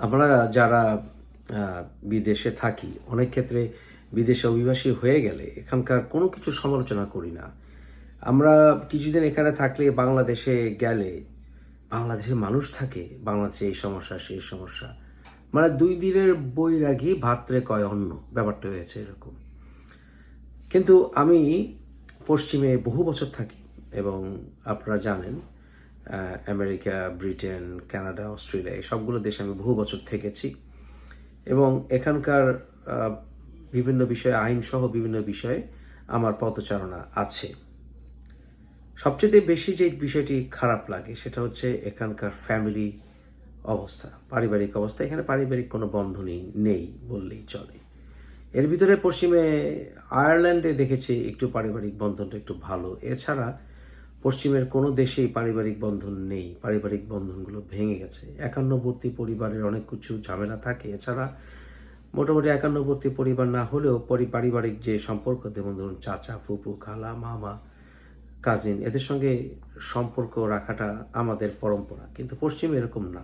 আমরা যারা বিদেশে থাকি, অনেক ক্ষেত্রে বিদেশে অভিবাসী হয়ে গেলে এখানকার কোনো কিছু সমালোচনা করি না। আমরা কিছুদিন এখানে থাকলে বাংলাদেশে গেলে বাংলাদেশের মানুষ থাকে, বাংলাদেশে এই সমস্যা, সেই সমস্যা। মানে দুই দিনের বৈরাগী ভাত্রে কয় অন্য ব্যাপারটা হয়েছে এরকম। কিন্তু আমি পশ্চিমে বহু বছর থাকি এবং আপনারা জানেন আমেরিকা, ব্রিটেন, কানাডা, অস্ট্রেলিয়া, এই সবগুলো দেশে আমি বহু বছর থেকেছি। এবং এখানকার বিভিন্ন বিষয়ে আইন সহ বিভিন্ন বিষয়ে আমার পথচারণা আছে। সবচেয়ে বেশি যে বিষয়টি খারাপ লাগে, সেটা হচ্ছে এখানকার ফ্যামিলি অবস্থা, পারিবারিক অবস্থা। এখানে পারিবারিক কোনো বন্ধনই নেই বললেই চলে। এর ভিতরে পশ্চিমে আয়ারল্যান্ডে দেখেছি একটু পারিবারিক বন্ধনটা একটু ভালো। এছাড়া পশ্চিমের কোনো দেশেই পারিবারিক বন্ধন নেই। পারিবারিক বন্ধনগুলো ভেঙে গেছে। একান্নবর্তী পরিবারের অনেক কিছু ঝামেলা থাকে। এছাড়া মোটামুটি একান্নবর্তী পরিবার না হলেও পারিবারিক যে সম্পর্ক, যেমন ধরুন চাচা, ফুপু, খালা, মামা, কাজিন, এদের সঙ্গে সম্পর্ক রাখাটা আমাদের পরম্পরা। কিন্তু পশ্চিমে এরকম না।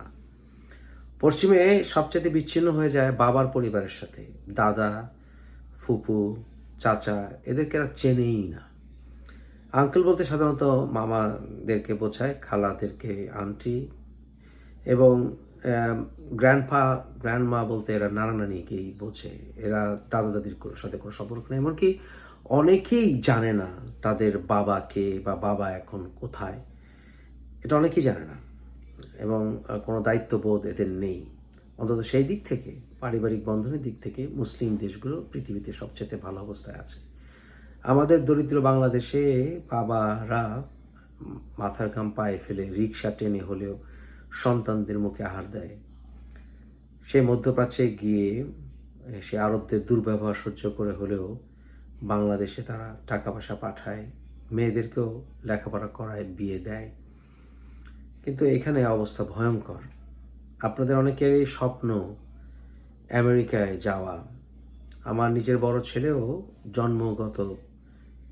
পশ্চিমে সবচেয়ে বিচ্ছিন্ন হয়ে যায় বাবার পরিবারের সাথে। দাদা, ফুপু, চাচা, এদেরকে আর চেনেই না। আঙ্কেল বলতে সাধারণত মামাদেরকে বোঝায়, খালাদেরকে আন্টি এবং গ্র্যান্ডফা গ্র্যান্ডমা বলতে এরা নানা নানিকেই বোঝে। এরা দাদা দাদির সাথে কোনো সম্পর্ক নেই। এমনকি অনেকেই জানে না তাদের বাবাকে বা বাবা এখন কোথায়। এটা অনেকেই জানে না এবং কোনো দায়িত্ববোধ এদের নেই। অন্তত সেই দিক থেকে, পারিবারিক বন্ধনের দিক থেকে মুসলিম দেশগুলো পৃথিবীতে সবচেয়ে ভালো অবস্থায় আছে। আমাদের দরিদ্র বাংলাদেশে বাবারা মাথার ঘাম পায়ে ফেলে রিক্সা টেনে হলেও সন্তানদের মুখে আহার দেয়। সে মধ্যপ্রাচ্যে গিয়ে সে আরবদের দুর্ব্যবহার সহ্য করে হলেও বাংলাদেশে তারা টাকা পয়সা পাঠায়, মেয়েদেরকেও লেখাপড়া করায়, বিয়ে দেয়। কিন্তু এখানে অবস্থা ভয়ঙ্কর। আপনাদের অনেকেরই স্বপ্ন, আমেরিকায় যাওয়া। আমার নিজের বড় ছেলেও জন্মগত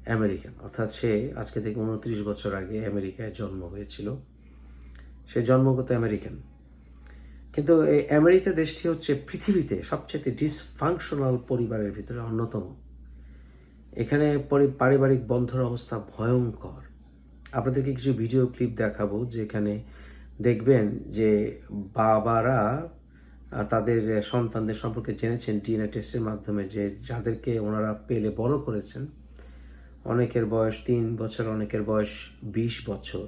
আমেরিকান। অর্থাৎ সে আজকে থেকে উনত্রিশ বছর আগে আমেরিকায় জন্ম হয়েছিল। সে জন্মগত আমেরিকান। কিন্তু এই আমেরিকা দেশটি হচ্ছে পৃথিবীতে সবচেয়ে ডিসফাংশনাল পরিবারের ভিতরে অন্যতম। এখানে পরি- পারিবারিক বন্ধর অবস্থা ভয়ঙ্কর। আপনাদেরকে কিছু ভিডিও ক্লিপ দেখাবো যেখানে দেখবেন যে বাবারা তাদের সন্তানদের সম্পর্কে জেনেছেন ডিএনএ টেস্টের মাধ্যমে যে যাদেরকে ওনারা পেলে বড় করেছেন অনেকের বয়স তিন বছর, অনেকের বয়স বিশ বছর।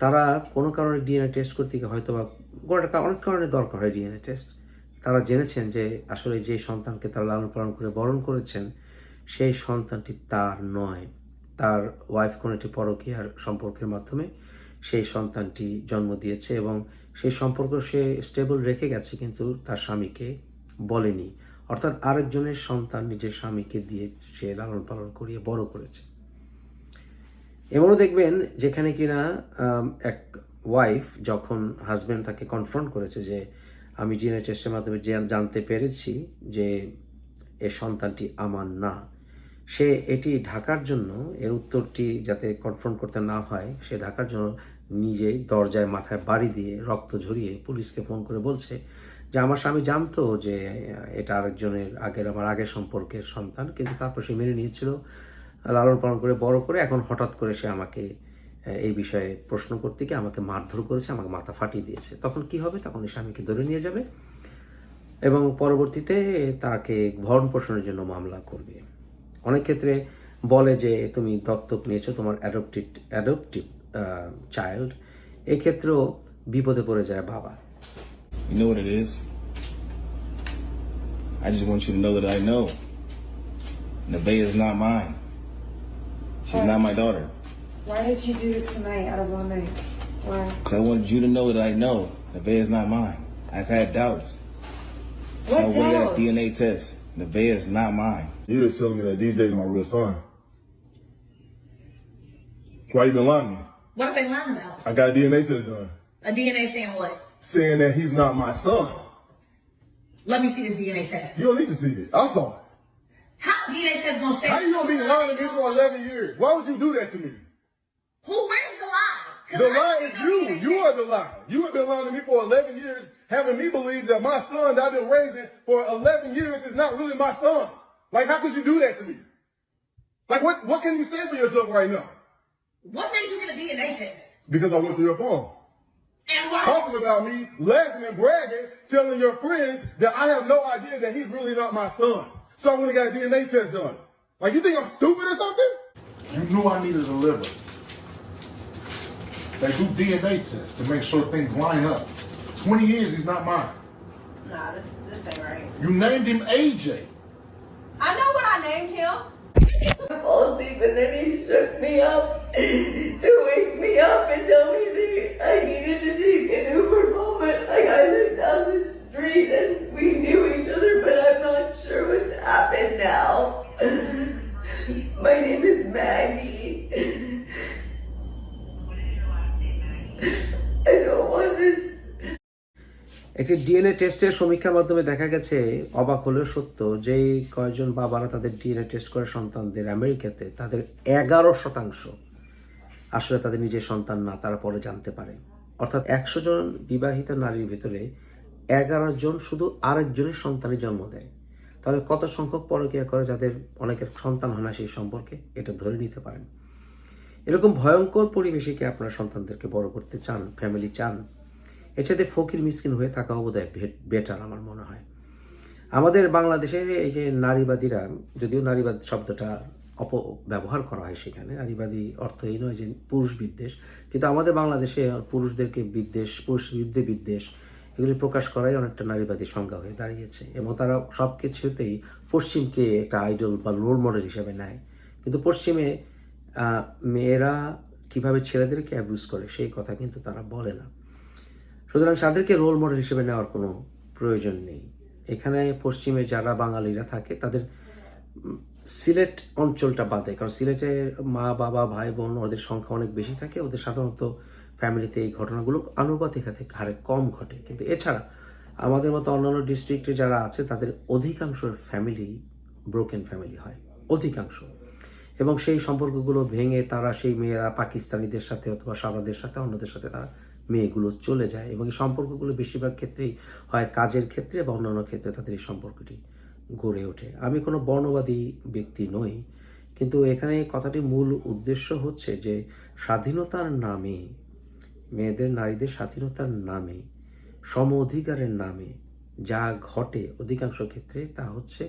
তারা কোনো কারণে ডিএনএ টেস্ট করতে গিয়ে হয়তো বা গোটা অনেক কারণে দরকার হয় ডিএনএ টেস্ট তারা জেনেছেন যে আসলে যে সন্তানকে তারা লালন পালন করে বরণ করেছেন, সেই সন্তানটি তার নয়। তার ওয়াইফ কোনো একটি পরকীয়ার সম্পর্কের মাধ্যমে সেই সন্তানটি জন্ম দিয়েছে এবং সেই সম্পর্ক সে স্টেবল রেখে গেছে, কিন্তু তার স্বামীকে বলেনি। অর্থাৎ আরেকজনের সন্তান নিজের স্বামীকে দিয়ে সে লালন পালন করিয়ে বড় করেছে। এমনও দেখবেন যেখানে কিনা এক ওয়াইফ যখন হাজব্যান্ড তাকে কনফ্রন্ট করেছে যে, আমি ডিএনএ টেস্টের মাধ্যমে জানতে পেরেছি যে এ সন্তানটি আমার না। সে এটি ঢাকার জন্য, এর উত্তরটি যাতে কনফ্রন্ট করতে না হয়, সে ঢাকার জন্য নিজেই দরজায় মাথায় বাড়ি দিয়ে রক্ত ঝরিয়ে পুলিশকে ফোন করে বলছে যে, আমার স্বামী জানতো যে, এটা আরেকজনের আগের, আমার আগের সম্পর্কের সন্তান, কিন্তু তারপর সে মেনে নিয়েছিল, লালন পালন করে, বড় করে। এখন হঠাৎ করে সে আমাকে এই বিষয়ে প্রশ্ন করতে গিয়ে আমাকে মারধর করেছে, আমাকে মাথা ফাটিয়ে দিয়েছে। তখন কি হবে? তখন এই স্বামীকে ধরে নিয়ে যাবে এবং পরবর্তীতে তাকে ভরণ পোষণের জন্য মামলা করবে। অনেক ক্ষেত্রে বলে যে, তুমি দত্তক নিয়েছো, তোমার অ্যাডপ্টিভ অ্যাডপ্টিভ চাইল্ড এক্ষেত্রেও বিপদে পড়ে যায় বাবা You know what it is? I just want you to know that I know. Nevaeh is not mine. She's not my daughter. Why did you do this tonight out of all nights? Why? Because I wanted you to know that I know Nevaeh is not mine. I've had doubts. So What I went got a doubts? DNA test. Nevaeh is not mine. You just telling me that DJ is my real son. Why you been lying to me? What I been lying about? I got a DNA test done. A DNA saying what? Saying that he's not my son. Let me see this DNA test. You don't need to see it. I saw it. How DNA test gonna say? How you gonna be lying to me for 11 years? Why would you do that to me? Who? Where's the lie? The lie is you. You are the lie. You have been lying to me for 11 years, having me believe that my son that I've been raising for 11 years is not really my son. Like, how could you do that to me? Like, what, what can you say for yourself right now? What made you get a DNA test? Because I went through your phone. And why? Talking about me, laughing and bragging, telling your friends that I have no idea that he's really not my son. So I went and got a DNA test done. Like, you think I'm stupid or something? You knew I needed a liver. They do DNA tests to make sure things line up. 20 years, he's not mine. Nah, this this ain't right. You named him AJ. I know what I named him. fall asleep and then he shook me up to wake me up and tell me that I needed to take an Uber moment. Like I lived down the street and we knew each other, but I'm not sure what's happened now. My name is Maggie. একটি DNA টেস্টের সমীক্ষার মাধ্যমে দেখা গেছে অবাক হলেও সত্য যে কয়েকজন বাবারা তাদের ডিএনএ টেস্ট করে সন্তানদের আমেরিকাতে তাদের এগারো শতাংশ আসলে তাদের নিজের সন্তান না, তারা পরে জানতে পারে। অর্থাৎ একশো জন বিবাহিত নারীর ভেতরে এগারো জন শুধু আরেকজনের সন্তানের জন্ম দেয়। তাহলে কত সংখ্যক পরকীয়া করে যাদের অনেকের সন্তান হয় না সেই সম্পর্কে এটা ধরে নিতে পারেন। এরকম ভয়ঙ্কর পরিবেশে কি আপনার সন্তানদেরকে বড় করতে চান ফ্যামিলি চান? সাথে ফকির মিসকিন হয়ে থাকা বোধহয় বেটার আমার মনে হয়। আমাদের বাংলাদেশে এই যে নারীবাদীরা, যদিও নারীবাদ শব্দটা অপব্যবহার করা হয় সেখানে। নারীবাদী অর্থ এই নয় যে পুরুষ বিদ্বেষ। কিন্তু আমাদের বাংলাদেশে পুরুষদেরকে বিদ্বেষ, পুরুষ বিরুদ্ধে বিদ্বেষ, এগুলি প্রকাশ করাই অনেকটা নারীবাদী সংজ্ঞা হয়ে দাঁড়িয়েছে। এবং তারা সব কিছুতেই পশ্চিমকে একটা আইডল বা রোল মডেল হিসেবে নেয়। কিন্তু পশ্চিমে মেয়েরা কীভাবে ছেলেদেরকে অ্যাবিউজ করে সেই কথা কিন্তু তারা বলে না। সুতরাং তাদেরকে রোল মডেল হিসেবে নেওয়ার কোনো প্রয়োজন নেই। এখানে পশ্চিমে যারা বাঙালিরা থাকে, তাদের সিলেট অঞ্চলটা বাদে কারণ সিলেটের মা, বাবা, ভাই, বোন ওদের সংখ্যা অনেক বেশি থাকে। ওদের সাধারণত ফ্যামিলিতে এই ঘটনাগুলো আনুপাতিক হারে কম ঘটে। কিন্তু এছাড়া আমাদের মতো অন্যান্য ডিস্ট্রিক্টে যারা আছে, তাদের অধিকাংশ ফ্যামিলি ব্রোকেন ফ্যামিলি হয়। অধিকাংশ। এবং সেই সম্পর্কগুলো ভেঙে তারা সেই মেয়েরা পাকিস্তানিদের সাথে অথবা সাদাদের সাথে, অন্যদের সাথে তারা মেয়েগুলো চলে যায়। এবং এই সম্পর্কগুলো বেশিরভাগ ক্ষেত্রেই হয় কাজের ক্ষেত্রে বা অন্যান্য ক্ষেত্রে তাদের এই সম্পর্কটি গড়ে ওঠে। আমি কোনো বর্ণবাদী ব্যক্তি নই, কিন্তু এখানে কথাটি মূল উদ্দেশ্য হচ্ছে যে স্বাধীনতার নামে, মেয়েদের নারীদের স্বাধীনতার নামে, সম অধিকারের নামে যা ঘটে অধিকাংশ ক্ষেত্রে তা হচ্ছে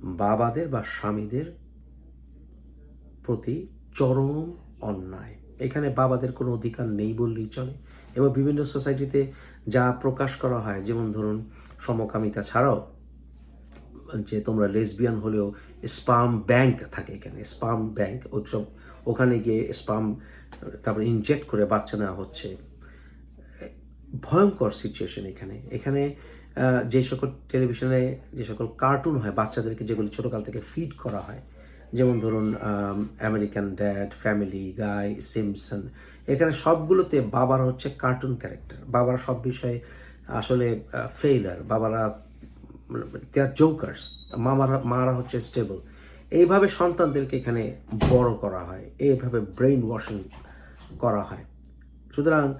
বাবাদের বা স্বামীদের প্রতি চরম অন্যায়। এখানে বাবাদের কোনো অধিকার নেই বললেই চলে। এবং বিভিন্ন সোসাইটিতে যা প্রকাশ করা হয়, যেমন ধরুন সমকামিতা ছাড়াও যে তোমরা লেসবিয়ান হলেও স্পাম ব্যাংক থাকে এখানে, স্পাম ব্যাংক। ওসব ওখানে গিয়ে স্পাম, তারপরে ইনজেক্ট করে বাচ্চা নেওয়া হচ্ছে। ভয়ঙ্কর সিচুয়েশন এখানে। এখানে যে সকল টেলিভিশনে যে সকল কার্টুন হয়, বাচ্চাদেরকে যেগুলি ছোটোকাল থেকে ফিড করা হয়, যেমন ধরুন American dad family guy Simpson এখানে সবগুলোতে বাবারা হচ্ছে কার্টুন ক্যারেক্টার বাবারা সব বিষয়ে আসলে ফেইলার বাবারা দে আর জোকার্স মামারা, মারা হচ্ছে স্টেবল এইভাবে সন্তানদেরকে এখানে বড় করা হয়। এইভাবে ব্রেইন ওয়াশিং করা হয়। সুতরাং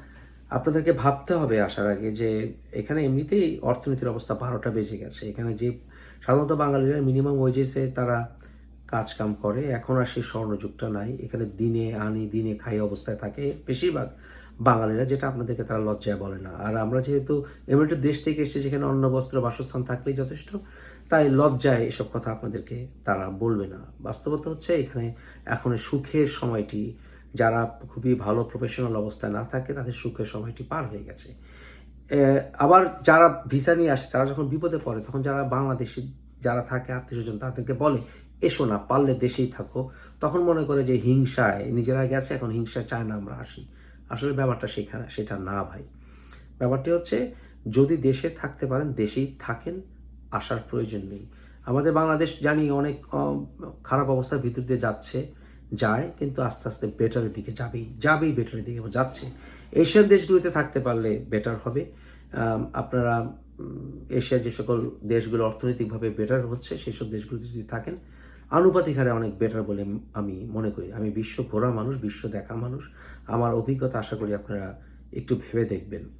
আপনাদেরকে ভাবতে হবে আসার আগে যে এখানে এমনিতেই অর্থনীতির অবস্থা বারোটা বেজে গেছে। এখানে যে সাধারণত বাঙালিরা মিনিমাম ওয়েজেসে তারা কাজ কাম করে। এখন আর সেই স্বর্ণযুগটা নাই। এখানে দিনে আনি, দিনে খাই অবস্থায় থাকে। বেশিরভাগ বাঙালিরা যেটা আপনাদেরকে তারা লজ্জায় বলে না। আর আমরা যেহেতু এমন একটা দেশ থেকে এসেছি যেখানে অন্ন বস্ত্র বাসস্থান থাকলেই যথেষ্ট, তাই লজ্জায় এসব কথা আপনাদেরকে তারা বলবে না। বাস্তবতা হচ্ছে এখানে এখন সুখের সময়টি, যারা খুবই ভালো প্রফেশনাল অবস্থায় না থাকে, তাদের সুখের সময়টি পার হয়ে গেছে। আবার যারা ভিসা নিয়ে আসে, তারা যখন বিপদে পড়ে, তখন যারা বাংলাদেশি যারা থাকে, আত্মীয় স্বজন, তাদেরকে বলে, এসো না, পারলে দেশেই থাকো। তখন মনে করে যে হিংসায়, নিজেরা গেছে, এখন হিংসা চায় না, আমরা আসি। আসলে ব্যাপারটা সেখানে, সেটা না ভাই। ব্যাপারটি হচ্ছে, যদি দেশে থাকতে পারেন, দেশেই থাকেন, আসার প্রয়োজন নেই। আমাদের বাংলাদেশ জানি অনেক খারাপ অবস্থার ভিতর দিয়ে যাচ্ছে, যায়, কিন্তু আস্তে আস্তে বেটারের দিকে যাবেই যাবেই বেটারের দিকে যাচ্ছে। এশিয়ান দেশগুলোতে থাকতে পারলে বেটার হবে। আপনারা এশিয়ার যে সকল দেশগুলো অর্থনৈতিকভাবে বেটার হচ্ছে সেই সব দেশগুলোতে যদি থাকেন আনুপাতিক হারে অনেক বেটার বলে আমি মনে করি। আমি বিশ্ব ঘোরা মানুষ, বিশ্ব দেখা মানুষ। আমার অভিজ্ঞতা আশা করি আপনারা একটু ভেবে দেখবেন।